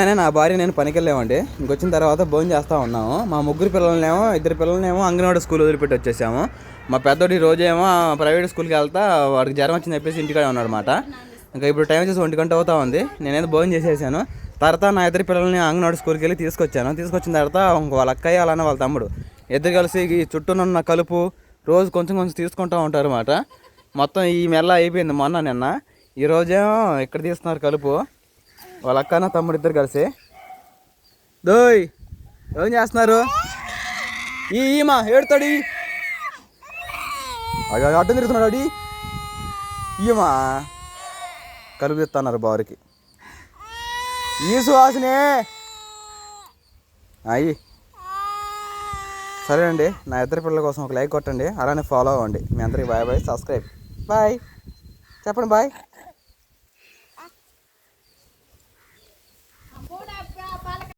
నేనే నా భార్య నేను పనికి వెళ్ళామండి ఇంకొచ్చిన తర్వాత భోజనం చేస్తూ ఉన్నాము. మా ముగ్గురు పిల్లలనేమో ఇద్దరు పిల్లలనేమో అంగన్వాడీ స్కూల్ వదిలిపెట్టి వచ్చేసాము. మా పెద్దోడి రోజేమో ప్రైవేట్ స్కూల్కి వెళ్తా వాడికి జ్వరం వచ్చింది చెప్పేసి ఇంటికాడే ఉన్నాడు అనమాట ఇంకా ఇప్పుడు టైం వచ్చేసి ఒంటి గంట అవుతా ఉంది. నేనేదో భోజనం చేసేసాను. తర్వాత నా ఇద్దరు పిల్లల్ని అంగన్వాడీ స్కూల్కి వెళ్ళి తీసుకొచ్చాను. తీసుకొచ్చిన తర్వాత వాళ్ళ అక్కయ్య అలానే వాళ్ళ తమ్ముడు. ఇద్దరు కలిసి ఈ చుట్టూనున్న కలుపు రోజు కొంచెం కొంచెం తీసుకుంటూ ఉంటారు అన్నమాట మొత్తం ఈ మెల్ల అయిపోయింది మొన్న నిన్న. ఈ రోజేమో ఇక్కడ తీస్తున్నారు కలుపు. వాళ్ళ అక్క నా తమ్ముడు ఇద్దరు కలిసి. దోయ్ ఏం చేస్తున్నారు? ఈ ఈమా ఏడుతాడు? అడ్డం తిరుగుతున్నాడు అడి ఈమా కలుపు తీస్తున్నారు బావరికి. ఈ సువాసనే అయ్యి సరే అండి నా ఇద్దరు పిల్లల కోసం ఒక లైక్ కొట్టండి అలానే ఫాలో అవ్వండి. మీ అందరికి బాయ్ బాయ్ సబ్స్క్రైబ్. బాయ్. చెప్పండి బాయ్.